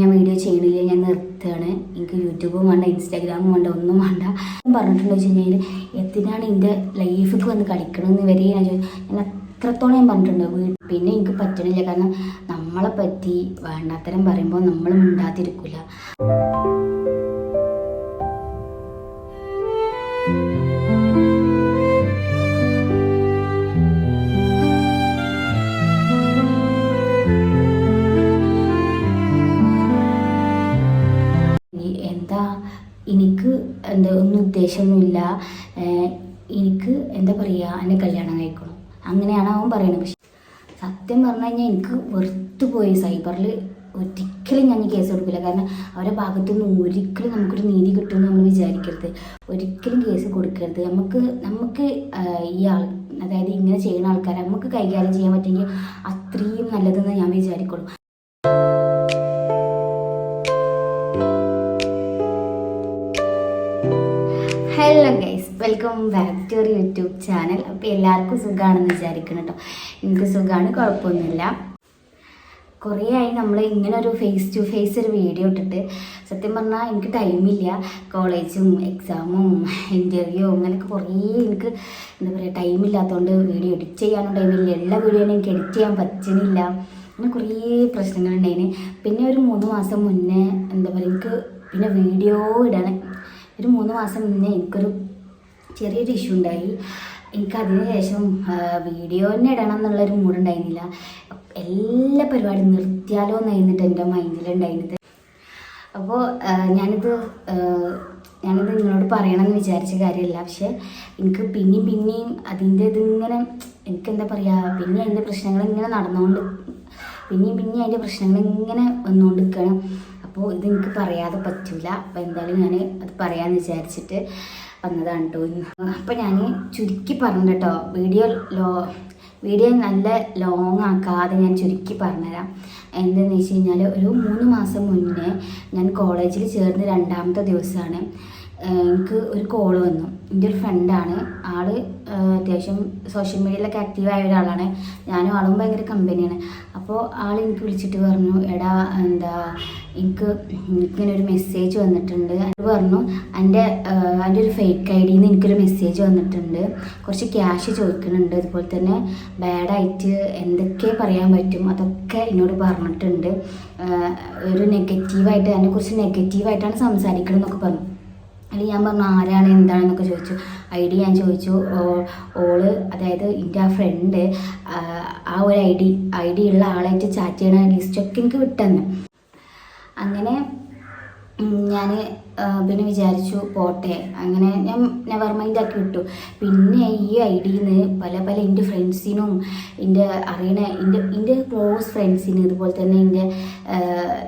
ഞാൻ വീഡിയോ ചെയ്യണില്ല ഞാൻ നിർത്തുകയാണ്. എനിക്ക് യൂട്യൂബും വേണ്ട ഇൻസ്റ്റാഗ്രാമും വേണ്ട ഒന്നും വേണ്ട. പറഞ്ഞിട്ടുണ്ടോ വെച്ച് കഴിഞ്ഞാൽ എന്തിനാണ് എന്റെ ലൈഫിക്ക് വന്ന് കളിക്കണമെന്ന് വരെ ഞാൻ ഞാൻ അത്രത്തോളം ഞാൻ പറഞ്ഞിട്ടുണ്ട്. പിന്നെ എനിക്ക് പറ്റണില്ല. കാരണം നമ്മളെ പറ്റി വേണ്ടാത്തരം പറയുമ്പോൾ നമ്മളും മിണ്ടാതിരിക്കില്ല ഉദ്ദേശമൊന്നുമില്ല. എനിക്ക് എന്താ പറയുക എന്നെ കല്യാണം കഴിക്കണം. അങ്ങനെയാണ് അവൻ പറയുന്നത്. പക്ഷെ സത്യം പറഞ്ഞു കഴിഞ്ഞാൽ എനിക്ക് വെറുത്തു പോയി സൈബറിൽ ഒരിക്കലും ഞാൻ കേസ് കൊടുക്കില്ല കാരണം അവരുടെ ഭാഗത്തുനിന്ന് ഒരിക്കലും നമുക്കൊരു നീതി കിട്ടുമെന്ന് നമ്മൾ വിചാരിക്കരുത്. ഒരിക്കലും കേസ് കൊടുക്കരുത്. നമുക്ക് നമുക്ക് ഈ ആൾ അതായത് ഇങ്ങനെ ചെയ്യുന്ന ആൾക്കാരെ നമുക്ക് കൈകാര്യം ചെയ്യാൻ പറ്റുമെങ്കിൽ അത്രയും നല്ലതെന്ന് ഞാൻ വിചാരിക്കുള്ളൂ. Welcome back to our YouTube channel. അപ്പോൾ എല്ലാവർക്കും സുഖമാണെന്ന് വിചാരിക്കണം കേട്ടോ എനിക്ക് സുഖമാണ് കുഴപ്പമൊന്നുമില്ല. കുറേ ആയി നമ്മൾ ഇങ്ങനെ ഒരു ഫേസ് ടു ഫേസ് ഒരു വീഡിയോ ഇട്ടിട്ട്. സത്യം പറഞ്ഞാൽ എനിക്ക് ടൈമില്ല കോളേജും എക്സാമും ഇന്റർവ്യൂ അങ്ങനെയൊക്കെ കുറേ എനിക്ക് എന്താ പറയുക ടൈമില്ലാത്തതുകൊണ്ട് വീഡിയോ എഡിറ്റ് ചെയ്യാനും ടൈമില്ല എല്ലാ വീഡിയോയും എനിക്ക് എഡിറ്റ് ചെയ്യാൻ പറ്റുന്നില്ല. അങ്ങനെ കുറേ പ്രശ്നങ്ങളുണ്ടായിന്. പിന്നെ ഒരു മൂന്ന് മാസം മുന്നേ എന്താ പറയുക എനിക്ക് പിന്നെ വീഡിയോ ഇടാൻ ഒരു മൂന്ന് മാസം മുന്നേ എനിക്കൊരു ചെറിയൊരു ഇഷ്യൂ ഉണ്ടായി. എനിക്ക് അതിന് ശേഷം വീഡിയോ തന്നെ ഇടണം എന്നുള്ളൊരു മൂടുണ്ടായിരുന്നില്ല എല്ലാ പരിപാടിയും നിർത്തിയാലോ എന്നായിരുന്നിട്ട് എന്റെ മൈൻഡിലുണ്ടായിരുന്നത്. അപ്പോൾ ഞാനിത് ഞാനിത് നിങ്ങളോട് പറയണമെന്ന് വിചാരിച്ച കാര്യമല്ല. പക്ഷേ എനിക്ക് പിന്നെയും പിന്നെയും അതിന്റെ ഇതിങ്ങനെ എനിക്കെന്താ പറയുക പിന്നെ അതിന്റെ പ്രശ്നങ്ങൾ ഇങ്ങനെ നടന്നുകൊണ്ട് പിന്നെയും പിന്നെയും അതിന്റെ പ്രശ്നങ്ങൾ ഇങ്ങനെ വന്നുകൊണ്ടിരിക്കണം അപ്പോൾ ഇത് എനിക്ക് പറയാതെ പറ്റില്ല അപ്പോൾ എന്തായാലും ഞാൻ അത് പറയാമെന്ന് വിചാരിച്ചിട്ട് വന്നതാണ് കേട്ടോ അപ്പോൾ ഞാൻ ചുരുക്കി പറഞ്ഞു കേട്ടോ വീഡിയോ ലോ വീഡിയോ നല്ല ലോങ് ആക്കാതെ ഞാൻ ചുരുക്കി പറഞ്ഞുതരാം. എന്താണെന്ന് വെച്ച് കഴിഞ്ഞാൽ ഒരു മൂന്ന് മാസം മുന്നേ ഞാൻ കോളേജിൽ ചേർന്ന് രണ്ടാമത്തെ ദിവസമാണ് എനിക്ക് ഒരു കോൾ വന്നു. എന്റെ ഒരു ഫ്രണ്ടാണ് ഏഹ് അത്യാവശ്യം സോഷ്യൽ മീഡിയയിലൊക്കെ ആക്റ്റീവായ ഒരാളാണ്. ഞാനും ആളും ഭയങ്കര കമ്പനിയാണ് അപ്പോൾ ആൾ എനിക്ക് വിളിച്ചിട്ട് പറഞ്ഞു എടാ എന്താ എനിക്ക് ഇങ്ങനെ ഒരു മെസ്സേജ് വന്നിട്ടുണ്ട്. അത് പറഞ്ഞു എന്റെ എന്റെ ഒരു ഫേക്ക് ഐ ഡിയിൽ നിന്ന് എനിക്കൊരു മെസ്സേജ് വന്നിട്ടുണ്ട്. കുറച്ച് ക്യാഷ് ചോദിക്കുന്നുണ്ട്. അതുപോലെ തന്നെ ബാഡായിട്ട് എന്തൊക്കെ പറയാൻ പറ്റും അതൊക്കെ എന്നോട് പറഞ്ഞിട്ടുണ്ട്. ഒരു നെഗറ്റീവായിട്ട് അതിനെക്കുറിച്ച് നെഗറ്റീവായിട്ടാണ് സംസാരിക്കണം എന്നൊക്കെ പറഞ്ഞു. അല്ലെങ്കിൽ ഞാൻ പറഞ്ഞു ആരാണ്? എന്താണെന്നൊക്കെ ചോദിച്ചു. ഐ ഡി ഞാൻ ചോദിച്ചു. ഓൾ അതായത് എന്റെ ആ ഫ്രണ്ട് ആ ഒരു ഐ ഡി ഐ ഡി ഉള്ള ആളായിട്ട് ചാറ്റ് ചെയ്യണ ലിസ്റ്റൊക്കെ എനിക്ക് വിട്ടെന്ന്. അങ്ങനെ ഞാൻ പിന്നെ വിചാരിച്ചു പോട്ടെ. അങ്ങനെ ഞാൻ നെവർ മൈൻഡ് ആക്കി വിട്ടു. പിന്നെ ഈ ഐ ഡിയിൽ നിന്ന് പല പല എന്റെ ഫ്രണ്ട്സിനും എന്റെ അറിയണ എന്റെ എന്റെ ക്ലോസ് ഫ്രണ്ട്സിന് ഇതുപോലെ തന്നെ എന്റെ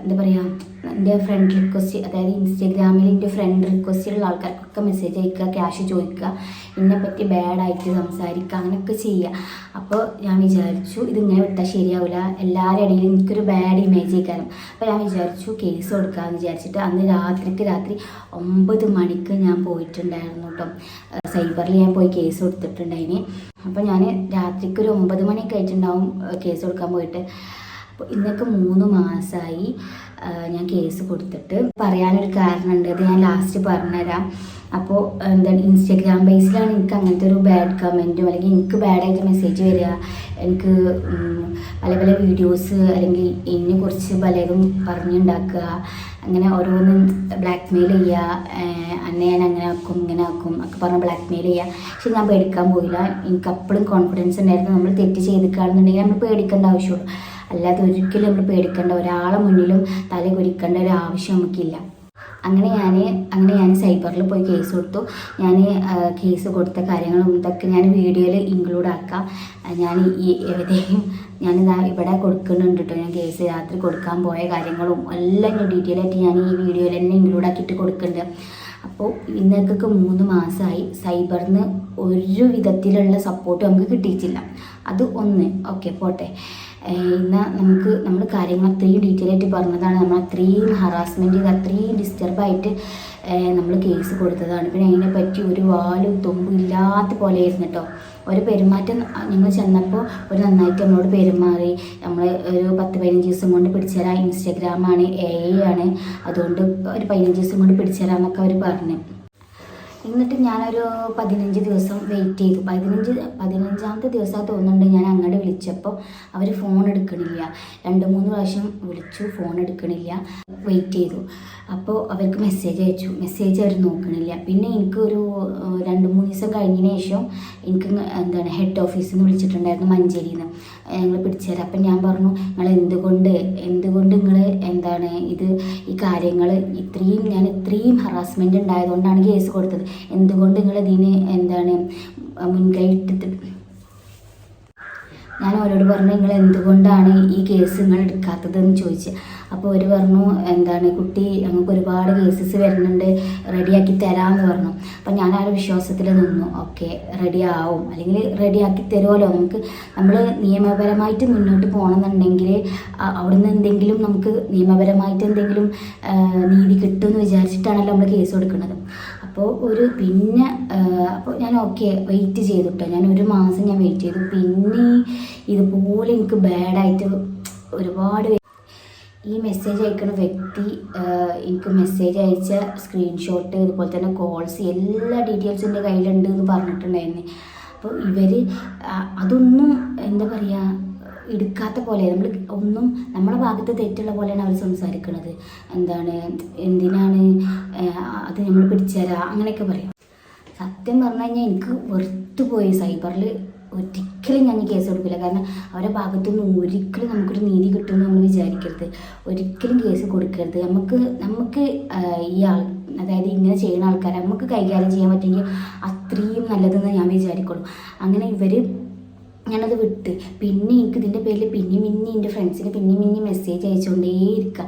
എന്താ പറയുക എന്റെ ഫ്രണ്ട് റിക്വസ്റ്റ് അതായത് ഇൻസ്റ്റാഗ്രാമിൽ എന്റെ ഫ്രണ്ട് റിക്വസ്റ്റിലുള്ള ആൾക്കാർക്കൊക്കെ മെസ്സേജ് അയക്കുക ക്യാഷ് ചോദിക്കുക എന്നെ പറ്റി ബാഡായിട്ട് സംസാരിക്കുക അങ്ങനെയൊക്കെ ചെയ്യുക അപ്പോൾ ഞാൻ വിചാരിച്ചു ഇതിങ്ങനെ വിട്ടാൽ ശരിയാവില്ല എല്ലാവരുടെ ഇടയിലും എനിക്കൊരു ബാഡ് ഇമേജ് ആയിക്കാരം അപ്പോൾ ഞാൻ വിചാരിച്ചു കേസ് കൊടുക്കാമെന്ന് വിചാരിച്ചിട്ട് അന്ന് രാത്രിക്ക് രാത്രി ഒമ്പത് മണിക്ക് ഞാൻ പോയിട്ടുണ്ടായിരുന്നു കേട്ടോ സൈബറിൽ ഞാൻ പോയി കേസ് കൊടുത്തിട്ടുണ്ടായിന്. അപ്പോൾ ഞാൻ രാത്രിക്ക് ഒരു ഒമ്പത് മണിയൊക്കെ ആയിട്ടുണ്ടാവും കേസ് കൊടുക്കാൻ പോയിട്ട്. അപ്പോൾ ഇന്നൊക്കെ മൂന്ന് മാസമായി ഞാൻ കേസ് കൊടുത്തിട്ട് പറയാനൊരു കാരണമുണ്ട്. അത് ഞാൻ ലാസ്റ്റ് പറഞ്ഞുതരാം. അപ്പോൾ എന്താണ് ഇൻസ്റ്റഗ്രാം ബേസിലാണ് എനിക്ക് അങ്ങനത്തെ ഒരു ബാഡ് കമന്റും അല്ലെങ്കിൽ എനിക്ക് ബാഡായിട്ട് മെസ്സേജ് വരിക എനിക്ക് പല പല വീഡിയോസ് അല്ലെങ്കിൽ എന്നെ കുറിച്ച് പലരും പറഞ്ഞുണ്ടാക്കുക അങ്ങനെ ഓരോന്നും ബ്ലാക്ക് മെയിൽ ചെയ്യുക അന്നെ ഞാൻ അങ്ങനെ ആക്കും ഇങ്ങനെ ആക്കും ഒക്കെ പറഞ്ഞ് ബ്ലാക്ക് മെയിൽ ചെയ്യുക. പക്ഷെ ഞാൻ പേടിക്കാൻ പോയില്ല. എനിക്ക് അപ്പോഴും കോൺഫിഡൻസ് ഉണ്ടായിരുന്നു. നമ്മൾ തെറ്റ് ചെയ്തിക്കുകയാണെന്നുണ്ടെങ്കിൽ നമ്മൾ പേടിക്കേണ്ട ആവശ്യമുള്ളൂ. അല്ലാതെ ഒരിക്കലും നമ്മൾ പേടിക്കേണ്ട. ഒരാളെ മുന്നിലും തല കുരിക്കേണ്ട ഒരു ആവശ്യം നമുക്കില്ല. അങ്ങനെ ഞാൻ അങ്ങനെ ഞാൻ സൈബറിൽ പോയി കേസ് കൊടുത്തു. ഞാൻ കേസ് കൊടുത്ത കാര്യങ്ങളും ഇതൊക്കെ ഞാൻ വീഡിയോയിൽ ഇൻക്ലൂഡ് ആക്കാം. ഞാൻ ഈ എവിടെയും ഞാൻ ഇവിടെ കൊടുക്കുന്നുണ്ട് കേട്ടോ ഞാൻ കേസ് രാത്രി കൊടുക്കാൻ പോയ കാര്യങ്ങളും എല്ലാം ഞാൻ ഡീറ്റെയിൽ ആയിട്ട് ഞാൻ ഈ വീഡിയോയിൽ തന്നെ ഇൻക്ലൂഡ് ആക്കിയിട്ട് കൊടുക്കുന്നുണ്ട്. അപ്പോൾ ഇന്നേക്കൊക്കെ മൂന്ന് മാസമായി സൈബറിന് ഒരു വിധത്തിലുള്ള സപ്പോർട്ട് നമുക്ക് കിട്ടിയിട്ടില്ല. അത് ഒന്ന് ഓക്കെ പോട്ടെ. ഇന്ന് നമുക്ക് നമ്മൾ കാര്യങ്ങൾ അത്രയും ഡീറ്റെയിൽ ആയിട്ട് പറഞ്ഞതാണ്. നമ്മൾ അത്രയും ഹറാസ്മെന്റ് ചെയ്ത് അത്രയും ഡിസ്റ്റർബായിട്ട് നമ്മൾ കേസ് കൊടുത്തതാണ്. പിന്നെ അതിനെ പറ്റി ഒരു വാലും തൊമ്പും ഇല്ലാത്ത പോലെ ആയിരുന്നു കേട്ടോ. ഒരു പെരുമാറ്റം ഞങ്ങൾ ചെന്നപ്പോൾ ഒരു നന്നായിട്ട് നമ്മളോട് പെരുമാറി. നമ്മൾ ഒരു പത്ത് പതിനഞ്ച് ദിവസം കൊണ്ട് പിടിച്ചേരാം. ഇൻസ്റ്റാഗ്രാമാണ് എ ആണ്. അതുകൊണ്ട് ഒരു പതിനഞ്ച് ദിവസം കൊണ്ട് പിടിച്ചേരാമെന്നൊക്കെ അവർ പറഞ്ഞു. എന്നിട്ട് ഞാനൊരു പതിനഞ്ച് ദിവസം വെയിറ്റ് ചെയ്തു. പതിനഞ്ച് പതിനഞ്ചാമത്തെ ദിവസം തോന്നുന്നുണ്ട് ഞാൻ അങ്ങോട്ട് വിളിച്ചപ്പോൾ അവർ ഫോൺ എടുക്കണില്ല. രണ്ട് മൂന്ന് പ്രാവശ്യം വിളിച്ചു ഫോൺ എടുക്കണില്ല വെയിറ്റ് ചെയ്തു. അപ്പോൾ അവർക്ക് മെസ്സേജ് അയച്ചു. മെസ്സേജ് അവർ നോക്കണില്ല. പിന്നെ എനിക്ക് ഒരു രണ്ട് മൂന്ന് ദിവസം കഴിഞ്ഞതിന് ശേഷം എനിക്ക് എന്താണ് ഹെഡ് ഓഫീസിൽ നിന്ന് വിളിച്ചിട്ടുണ്ടായിരുന്നു മഞ്ചേരിയിൽ നിന്ന് ഞങ്ങൾ പിടിച്ചുതരാം അപ്പം ഞാൻ പറഞ്ഞു നിങ്ങൾ എന്തുകൊണ്ട് എന്തുകൊണ്ട് നിങ്ങൾ എന്താണ്? ഇത് ഈ കാര്യങ്ങൾ ഇത്രയും ഞാൻ ഇത്രയും ഹറാസ്മെന്റ് ഉണ്ടായതുകൊണ്ടാണ് കേസ് കൊടുത്തത്. എന്തുകൊണ്ട് നിങ്ങൾ ഇതിന് എന്താണ് മുൻകൈ ഞാൻ അവരോട് പറഞ്ഞു നിങ്ങൾ എന്തുകൊണ്ടാണ് ഈ കേസ് നിങ്ങൾ എടുക്കാത്തതെന്ന് ചോദിച്ചു? അപ്പോൾ അവർ പറഞ്ഞു എന്താണ് കുട്ടി ഞങ്ങൾക്ക് ഒരുപാട് കേസസ് വരുന്നുണ്ട് റെഡിയാക്കി തരാമെന്ന് പറഞ്ഞു. അപ്പം ഞാൻ ആ ഒരു വിശ്വാസത്തിൽ നിന്നു. ഓക്കെ റെഡി ആവും. അല്ലെങ്കിൽ റെഡിയാക്കി തരുമല്ലോ നമുക്ക് നമ്മൾ നിയമപരമായിട്ട് മുന്നോട്ട് പോകണമെന്നുണ്ടെങ്കിൽ അവിടുന്ന് എന്തെങ്കിലും നമുക്ക് നിയമപരമായിട്ട് എന്തെങ്കിലും നീതി കിട്ടുമെന്ന് വിചാരിച്ചിട്ടാണല്ലോ നമ്മൾ കേസ് കൊടുക്കുന്നത്. അപ്പോൾ ഒരു പിന്നെ അപ്പോൾ ഞാൻ ഓക്കെ വെയിറ്റ് ചെയ്തു കേട്ടോ ഞാൻ ഒരു മാസം ഞാൻ വെയിറ്റ് ചെയ്തു. പിന്നെ ഇതുപോലെ എനിക്ക് ബാഡായിട്ട് ഒരുപാട് ഈ മെസ്സേജ് അയക്കുന്ന വ്യക്തി എനിക്ക് മെസ്സേജ് അയച്ച സ്ക്രീൻഷോട്ട് അതുപോലെ തന്നെ കോൾസ് എല്ലാ ഡീറ്റെയിൽസും എന്റെ കയ്യിലുണ്ട് എന്ന് പറഞ്ഞിട്ടുണ്ടായിരുന്നു. അപ്പോൾ ഇവർ അതൊന്നും എന്താ പറയുക എടുക്കാത്ത പോലെ നമ്മൾ ഒന്നും നമ്മളെ ഭാഗത്ത് തെറ്റുള്ള പോലെയാണ് അവർ സംസാരിക്കുന്നത് എന്താണ് എന്തിനാണ് അത് നമ്മൾ പിടിച്ചുതരാം അങ്ങനെയൊക്കെ പറയും. സത്യം പറഞ്ഞു കഴിഞ്ഞാൽ എനിക്ക് വെറുത്തുപോയി സൈബറിൽ ഒരിക്കലും ഞാൻ ഈ കേസ് കൊടുക്കില്ല കാരണം അവരുടെ ഭാഗത്തുനിന്ന് ഒരിക്കലും നമുക്കൊരു നീതി കിട്ടുമെന്ന് നമ്മൾ വിചാരിക്കരുത്. ഒരിക്കലും കേസ് കൊടുക്കരുത്. നമുക്ക് നമുക്ക് ഈ ആൾ അതായത് ഇങ്ങനെ ചെയ്യുന്ന ആൾക്കാരെ നമുക്ക് കൈകാര്യം ചെയ്യാൻ പറ്റുമെങ്കിൽ അത്രയും നല്ലതെന്ന് ഞാൻ വിചാരിക്കുള്ളൂ. അങ്ങനെ ഇവർ ഞാനത് വിട്ട് പിന്നെ എനിക്ക് ഇതിന്റെ പേരിൽ പിന്നെ മിന്നി എന്റെ ഫ്രണ്ട്സിന് പിന്നെ മിന്നി മെസ്സേജ് അയച്ചുകൊണ്ടേയിരിക്കുക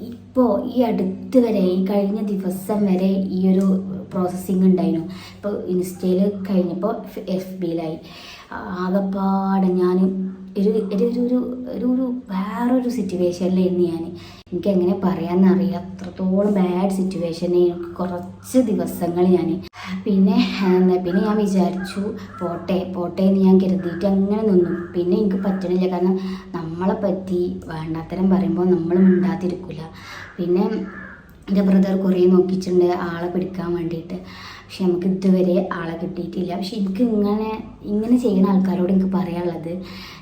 ഇപ്പോൾ ഈ അടുത്ത് വരെ ഈ കഴിഞ്ഞ ദിവസം വരെ ഈ ഒരു പ്രോസസ്സിങ് ഉണ്ടായിരുന്നു. ഇപ്പോൾ ഇൻസ്റ്റയിൽ കഴിഞ്ഞപ്പോൾ എഫ് ബിയിലായി ആകെപ്പാടെ ഞാൻ ഒരു ഒരു ഒരു ഒരു ഒരു വേറൊരു സിറ്റുവേഷനിലായിരുന്നു ഞാൻ എനിക്ക് എങ്ങനെ പറയാമെന്നറിയില്ല അത്രത്തോളം ബാഡ് സിറ്റുവേഷനെ കുറച്ച് ദിവസങ്ങൾ ഞാൻ പിന്നെ പിന്നെ ഞാൻ വിചാരിച്ചു പോട്ടെ പോട്ടെ എന്ന് ഞാൻ കരുതിയിട്ട് അങ്ങനെ നിന്നു. പിന്നെ എനിക്ക് പറ്റണില്ല. കാരണം നമ്മളെ പറ്റി വേണ്ടാത്തരം പറയുമ്പോൾ നമ്മൾ മിണ്ടാതിരിക്കില്ല പിന്നെ എന്റെ ബ്രദർ കുറേ നോക്കിയിട്ടുണ്ട് ആളെ പിടിക്കാൻ വേണ്ടിയിട്ട്. പക്ഷെ നമുക്ക് ഇതുവരെ ആളെ കിട്ടിയിട്ടില്ല. പക്ഷെ എനിക്ക് ഇങ്ങനെ ഇങ്ങനെ ചെയ്യുന്ന ആൾക്കാരോട് എനിക്ക് പറയാനുള്ളത്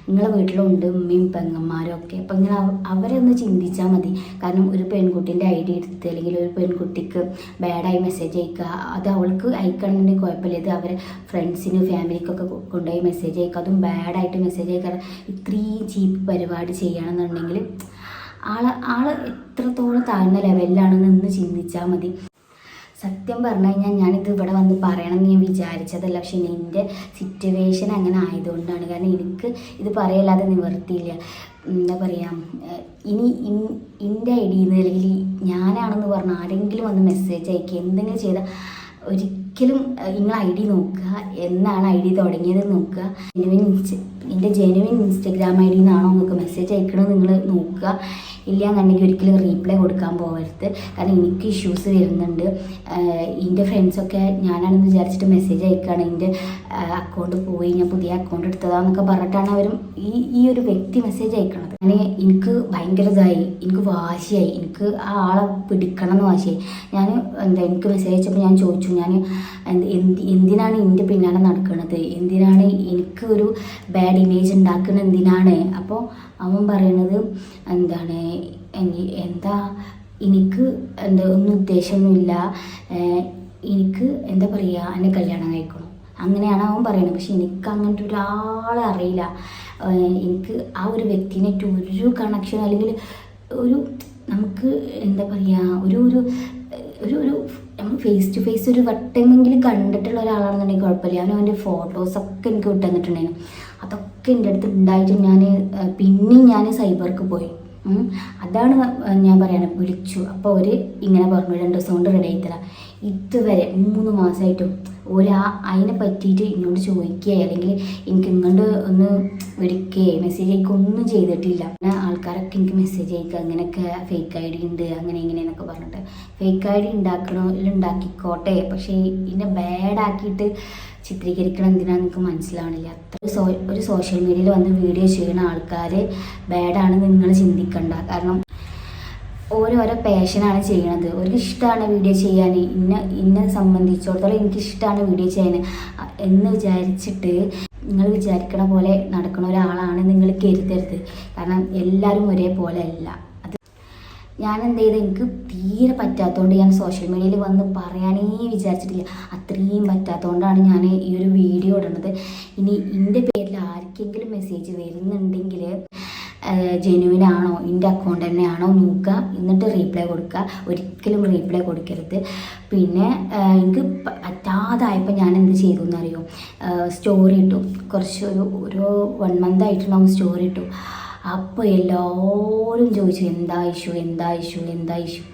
നിങ്ങളെ വീട്ടിലുണ്ട് ഉമ്മയും പെങ്ങന്മാരും ഒക്കെ അപ്പം ഇങ്ങനെ അവ- അവരെ ഒന്ന് ചിന്തിച്ചാൽ മതി. കാരണം ഒരു പെൺകുട്ടീന്റെ ഐ ഡി എടുത്ത് അല്ലെങ്കിൽ ഒരു പെൺകുട്ടിക്ക് ബാഡായി മെസ്സേജ് അയക്കുക അത് അവൾക്ക് അയക്കണമെന്നുണ്ടെങ്കിൽ കുഴപ്പമില്ല. ഇത് അവരെ ഫ്രണ്ട്സിന് ഫാമിലിക്കൊക്കെ കൊണ്ടുപോയി മെസ്സേജ് അയക്കുക. അതും ബാഡായിട്ട് മെസ്സേജ് അയക്കാറ് ഇത്രയും ചീപ്പ് പരിപാടി ചെയ്യണമെന്നുണ്ടെങ്കിൽ ആൾ ആൾ എത്രത്തോളം താഴ്ന്ന ലെവലിലാണെന്ന് ഒന്ന് ചിന്തിച്ചാൽ മതി. സത്യം പറഞ്ഞു കഴിഞ്ഞാൽ ഞാനിത് ഇവിടെ വന്ന് പറയണം എന്ന് ഞാൻ വിചാരിച്ചതല്ല. പക്ഷെ എന്റെ സിറ്റുവേഷൻ അങ്ങനെ ആയതുകൊണ്ടാണ്. കാരണം എനിക്ക് ഇത് പറയല്ലാതെ നിവർത്തിയില്ല. എന്താ പറയുക ഇനി ഇൻ- എന്റെ ഐ ഡിയിൽ നിന്ന് അല്ലെങ്കിൽ ഞാനാണെന്ന് പറഞ്ഞ ആരെങ്കിലും വന്ന് മെസ്സേജ് അയക്കുക എന്തെങ്കിലും ചെയ്താൽ ഒരിക്കലും നിങ്ങൾ ഐ ഡി നോക്കുക. എന്നാണ് ഐ ഡി തുടങ്ങിയത് നോക്കുക. ജെനുവിൻ എന്റെ ജെനുവിൻ ഇൻസ്റ്റഗ്രാം ഐ ഡിയിൽ നിന്നാണോ നിങ്ങൾക്ക് മെസ്സേജ് അയക്കണമെന്ന് നിങ്ങൾ നോക്കുക. ഇല്ല എന്നുണ്ടെങ്കിൽ ഒരിക്കലും റീപ്ലൈ കൊടുക്കാൻ പോകരുത്. കാരണം എനിക്ക് ഇഷ്യൂസ് വരുന്നുണ്ട്. എന്റെ ഫ്രണ്ട്സൊക്കെ ഞാനാണെന്ന് വിചാരിച്ചിട്ട് മെസ്സേജ് അയക്കുകയാണ് എന്റെ അക്കൗണ്ട് പോയി ഞാൻ പുതിയ അക്കൗണ്ട് എടുത്തതാന്നൊക്കെ പറഞ്ഞിട്ടാണ് അവരും ഈ ഈ ഒരു വ്യക്തി മെസ്സേജ് അയക്കണത്. ഞാൻ എനിക്ക് ഭയങ്കര ഇതായി. എനിക്ക് വാശിയായി. എനിക്ക് ആ ആളെ പിടിക്കണം എന്ന് വാശിയായി. ഞാൻ എന്താ എനിക്ക് മെസ്സേജ് അയച്ചപ്പോൾ ഞാൻ ചോദിച്ചു. ഞാൻ എന്ത് എന്ത് എന്തിനാണ് എന്റെ പിന്നാലെ നടക്കുന്നത് എന്തിനാണ് എനിക്ക് ഒരു ബാഡ് ഇമേജ് ഉണ്ടാക്കുന്നത് എന്തിനാണ്? അപ്പോൾ അവൻ പറയണത് എന്താണ് എനി- എന്താ എനിക്ക് എന്താ ഒന്നും ഉദ്ദേശമൊന്നുമില്ല. എനിക്ക് എന്താ പറയുക എന്നെ കല്യാണം കഴിക്കണം. അങ്ങനെയാണ് അവൻ പറയുന്നത് പക്ഷെ എനിക്ക് അങ്ങനത്തെ ഒരാളെ അറിയില്ല. എനിക്ക് ആ ഒരു വ്യക്തിനായിട്ട് ഒരു കണക്ഷൻ അല്ലെങ്കിൽ ഒരു നമുക്ക് എന്താ പറയുക ഒരു ഒരു ഒരു ഒരു ഫേസ് ടു ഫേസ് ഒരു വട്ടമെങ്കിലും കണ്ടിട്ടുള്ള ഒരാളാണെന്നുണ്ടെങ്കിൽ കുഴപ്പമില്ല. അവൻ അവന്റെ ഫോട്ടോസൊക്കെ എനിക്ക് വിട്ടു തന്നിട്ടുണ്ടായിരുന്നു അതൊക്കെ എന്റെ അടുത്ത് ഉണ്ടായിട്ട് ഞാൻ പിന്നെയും ഞാൻ സൈബർക്ക് പോയി. അതാണ് ഞാൻ പറയുന്നത് വിളിച്ചു. അപ്പോൾ അവർ ഇങ്ങനെ പറഞ്ഞു രണ്ട് ദിവസം കൊണ്ട് റെഡി ആയിത്തരാം ഇതുവരെ മൂന്ന് മാസമായിട്ടും ഒരാ അതിനെ പറ്റിയിട്ട് ഇങ്ങോട്ട് ചോദിക്കുക അല്ലെങ്കിൽ എനിക്ക് ഇങ്ങോട്ട് ഒന്ന് വിളിക്കുകയോ മെസ്സേജ് അയക്കുക ഒന്നും ചെയ്തിട്ടില്ല. ആൾക്കാരൊക്കെ എനിക്ക് മെസ്സേജ് അയക്കുക അങ്ങനെയൊക്കെ ഫേക്ക് ഐ ഡി ഉണ്ട് അങ്ങനെ ഇങ്ങനെയെന്നൊക്കെ പറഞ്ഞിട്ട്. ഫേക്ക് ഐ ഡി ഉണ്ടാക്കണോ? ഇല്ല ഉണ്ടാക്കിക്കോട്ടെ. പക്ഷേ ഇതിനെ ബാഡാക്കിയിട്ട് ചിത്രീകരിക്കണം എന്തിനാണെന്ന് എനിക്ക് മനസ്സിലാവണില്ല. അത്ര സോ ഒരു സോഷ്യൽ മീഡിയയിൽ വന്ന് വീഡിയോ ചെയ്യുന്ന ആൾക്കാർ ബാഡാണ് നിങ്ങൾ ചിന്തിക്കണ്ട. കാരണം ഓരോരോ പാഷനാണ് ചെയ്യണത്. ഒരു ഇഷ്ടമാണ് വീഡിയോ ചെയ്യാൻ ഇന്ന ഇന്നെ സംബന്ധിച്ചിടത്തോളം എനിക്കിഷ്ടമാണ് വീഡിയോ ചെയ്യാൻ എന്ന് വിചാരിച്ചിട്ട് നിങ്ങൾ വിചാരിക്കണ പോലെ നടക്കുന്ന ഒരാളാണ് നിങ്ങൾ കരുതരുത്. കാരണം എല്ലാവരും ഒരേപോലെ അല്ല. ഞാൻ എന്ത് ചെയ്ത് എനിക്ക് തീരെ പറ്റാത്തതുകൊണ്ട് ഞാൻ സോഷ്യൽ മീഡിയയിൽ വന്ന് പറയാനേ വിചാരിച്ചിട്ടില്ല. അത്രയും പറ്റാത്തതുകൊണ്ടാണ് ഞാൻ ഈ ഒരു വീഡിയോ ഇടുന്നത് ഇനി എന്റെ പേരിൽ ആർക്കെങ്കിലും മെസ്സേജ് വരുന്നുണ്ടെങ്കിൽ ജെന്യൂൻ ആണോ എന്റെ അക്കൗണ്ട് തന്നെയാണോ നോക്കുക എന്നിട്ട് റീപ്ലൈ കൊടുക്കുക ഒരിക്കലും റീപ്ലൈ കൊടുക്കരുത്. പിന്നെ എനിക്ക് പറ്റാതായപ്പോൾ ഞാൻ എന്ത് ചെയ്തു എന്നറിയോ സ്റ്റോറി ഇട്ടു. കുറച്ച് ഒരു ഒരു വൺ മന്ത് ആയിട്ടുണ്ടാവും സ്റ്റോറി ഇട്ടു. അപ്പോൾ എല്ലാവരും ചോദിച്ചു എന്താ ഇഷ്യൂ? എന്താ ഇഷ്യൂ? എന്താ ഇഷ്യൂ?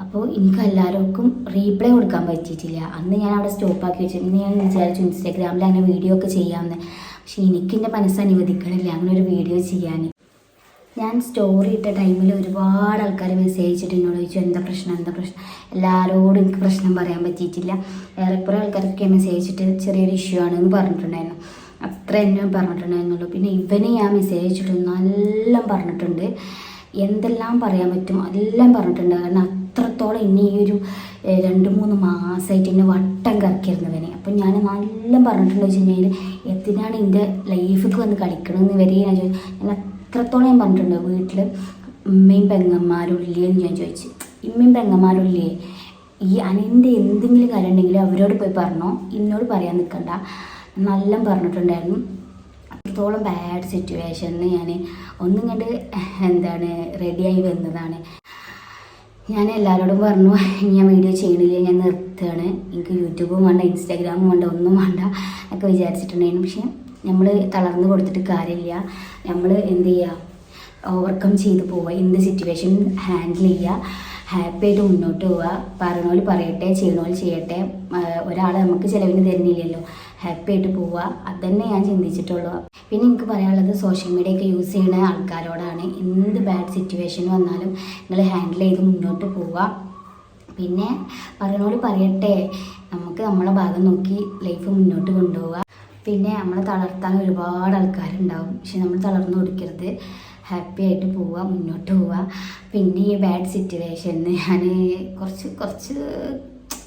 അപ്പോൾ എനിക്ക് എല്ലാവർക്കും റീപ്ലൈ കൊടുക്കാൻ പറ്റിയിട്ടില്ല. അന്ന് ഞാൻ അവിടെ സ്റ്റോപ്പാക്കി വെച്ചു. ഇന്ന് ഞാൻ വിചാരിച്ചു ഇൻസ്റ്റാഗ്രാമിൽ അങ്ങനെ വീഡിയോ ഒക്കെ ചെയ്യാമെന്ന്. പക്ഷേ എനിക്ക് എന്റെ മനസ്സ് അനുവദിക്കണില്ല അങ്ങനെ ഒരു വീഡിയോ ചെയ്യാൻ ഞാൻ സ്റ്റോറി ഇട്ട ടൈമിൽ ഒരുപാട് ആൾക്കാർ മെസ്സേജ് അയച്ചിട്ട് എന്നോട് ചോദിച്ചു എന്താ പ്രശ്നം? എന്താ പ്രശ്നം? എല്ലാവരോടും എനിക്ക് പ്രശ്നം പറയാൻ പറ്റിയിട്ടില്ല. ഏറെക്കുറെ ആൾക്കാരൊക്കെ മെസ്സേജ് അയച്ചിട്ട് ചെറിയൊരു ഇഷ്യൂ ആണെന്ന് പറഞ്ഞിട്ടുണ്ടായിരുന്നു. അത്ര എന്നെ പറഞ്ഞിട്ടുണ്ടായിരുന്നുള്ളൂ. പിന്നെ ഇവന് ഞാൻ മെസ്സേജ് അയച്ചിട്ട് എല്ലാം പറഞ്ഞിട്ടുണ്ട്. എന്തെല്ലാം പറയാൻ പറ്റും എല്ലാം പറഞ്ഞിട്ടുണ്ട്. കാരണം അത്രത്തോളം ഇനി ഈ ഒരു രണ്ട് മൂന്ന് മാസമായിട്ട് എന്നെ വട്ടം കറക്കിയിരുന്നവനെ അപ്പം ഞാൻ നല്ല പറഞ്ഞിട്ടുണ്ട് വെച്ച് കഴിഞ്ഞാൽ എന്തിനാണ് എന്റെ ലൈഫിൽ വന്ന് കളിക്കണമെന്ന് വരെ ഞാൻ ചോദിച്ചു. ഞാൻ അത്രത്തോളം ഞാൻ പറഞ്ഞിട്ടുണ്ട്. വീട്ടിൽ ഉമ്മയും പെങ്ങന്മാരും എന്ന് ഞാൻ ചോദിച്ചു. ഇമ്മയും പെങ്ങന്മാരും ഈ അനിന്റെ എന്തെങ്കിലും കാര്യം ഉണ്ടെങ്കിൽ അവരോട് പോയി പറഞ്ഞോ? എന്നോട് പറയാൻ നിൽക്കണ്ട നല്ല പറഞ്ഞിട്ടുണ്ടായിരുന്നു. അത്രത്തോളം ബാഡ് സിറ്റുവേഷനിൽ ഞാൻ ഒന്നും കണ്ട് എന്താണ് റെഡിയായി വന്നതാണ്. ഞാൻ എല്ലാവരോടും പറഞ്ഞു ഞാൻ വീഡിയോ ചെയ്യണില്ല ഞാൻ നിർത്തുകയാണ്. എനിക്ക് യൂട്യൂബും വേണ്ട ഇൻസ്റ്റാഗ്രാമും വേണ്ട ഒന്നും വേണ്ട എന്നൊക്കെ വിചാരിച്ചിട്ടുണ്ടായിരുന്നു. പക്ഷേ നമ്മൾ തളർന്നു കൊടുത്തിട്ട് കാര്യമില്ല. നമ്മൾ എന്ത് ചെയ്യുക ഓവർകം ചെയ്ത് പോവുക. എന്ത് സിറ്റുവേഷൻ ഹാൻഡിൽ ചെയ്യുക ഹാപ്പി ആയിട്ട് മുന്നോട്ട് പോവുക. പറഞ്ഞോൽ പറയട്ടെ ചെയ്യണോൽ ചെയ്യട്ടെ. ഒരാൾ നമുക്ക് ചിലവിന് തരുന്നില്ലല്ലോ. ഹാപ്പി ആയിട്ട് പോവുക. അതന്നെ ഞാൻ ചിന്തിച്ചിട്ടുള്ളൂ. പിന്നെ എനിക്ക് പറയാനുള്ളത് സോഷ്യൽ മീഡിയ ഒക്കെ യൂസ് ചെയ്യുന്ന ആൾക്കാരോടാണ് എന്ത് ബാഡ് സിറ്റുവേഷൻ വന്നാലും നിങ്ങൾ ഹാൻഡിൽ ചെയ്ത് മുന്നോട്ട് പോവുക. പിന്നെ പറയണോട് പറയട്ടെ നമുക്ക് നമ്മളെ ഭാഗം നോക്കി ലൈഫ് മുന്നോട്ട് കൊണ്ടുപോവുക. പിന്നെ നമ്മളെ തളർത്താൻ ഒരുപാട് ആൾക്കാരുണ്ടാവും. പക്ഷെ നമ്മൾ തളർന്നു കൊടുക്കരുത് ഹാപ്പി ആയിട്ട് പോവുക മുന്നോട്ട് പോവുക. പിന്നെ ഈ ബാഡ് സിറ്റുവേഷൻ ഞാൻ കുറച്ച് കുറച്ച്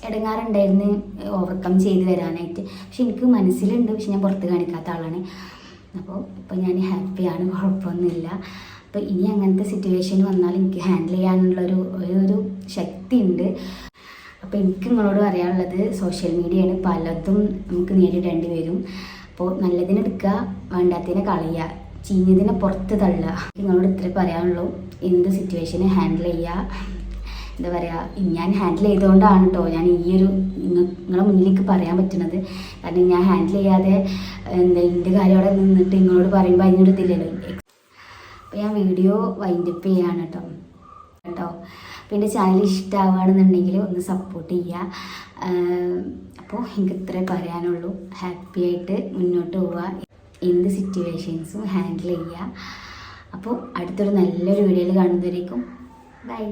ഇടങ്ങാറുണ്ടായിരുന്നു ഓവർകം ചെയ്ത് വരാനായിട്ട്. പക്ഷെ എനിക്ക് മനസ്സിലുണ്ട് പക്ഷെ ഞാൻ പുറത്ത് കാണിക്കാത്ത ആളാണ്. അപ്പോൾ ഇപ്പോൾ ഞാൻ ഹാപ്പിയാണ് കുഴപ്പമൊന്നുമില്ല. അപ്പോൾ ഇനി അങ്ങനത്തെ സിറ്റുവേഷൻ വന്നാൽ എനിക്ക് ഹാൻഡിൽ ചെയ്യാനുള്ളൊരു ഒരു ശക്തി ഉണ്ട് അപ്പോൾ എനിക്ക് നിങ്ങളോട് പറയാനുള്ളത് സോഷ്യൽ മീഡിയയാണ് പലതും നമുക്ക് നേരിടേണ്ടി വരും. അപ്പോൾ നല്ലതിനെടുക്കുക വേണ്ടാത്തതിനെ കളയുക ചീഞ്ഞതിനെ പുറത്ത് തള്ളുക. നിങ്ങളോട് ഇത്രേ പറയാനുള്ളൂ. എന്ത് സിറ്റുവേഷനെ ഹാൻഡിൽ ചെയ്യുക? എന്താ പറയുക ഞാൻ ഹാൻഡിൽ ചെയ്തുകൊണ്ടാണ് കേട്ടോ ഞാൻ ഈ ഒരു നിങ്ങളെ മുന്നിലേക്ക് പറയാൻ പറ്റുന്നത്. കാരണം ഞാൻ ഹാൻഡിൽ ചെയ്യാതെ എന്താ എന്റെ കാര്യം അവിടെ നിന്നിട്ട് നിങ്ങളോട് പറയുമ്പോൾ അതിനൊരു ഇതില്ലല്ലോ അപ്പോൾ ഞാൻ വീഡിയോ വൈൻഡപ്പ് ചെയ്യാണ് കേട്ടോ കേട്ടോ അപ്പോൾ എന്റെ ചാനൽ ഇഷ്ടമാവുകയാണെന്നുണ്ടെങ്കിൽ ഒന്ന് സപ്പോർട്ട് ചെയ്യുക അപ്പോൾ എനിക്ക് ഇത്രേ പറയാനുള്ളൂ. ഹാപ്പി ആയിട്ട് മുന്നോട്ട് പോവുക എന്ത് സിറ്റുവേഷൻസും ഹാൻഡിൽ ചെയ്യുക അപ്പോൾ അടുത്തൊരു നല്ലൊരു വീഡിയോയിൽ കാണുന്നതായിരിക്കും ബൈ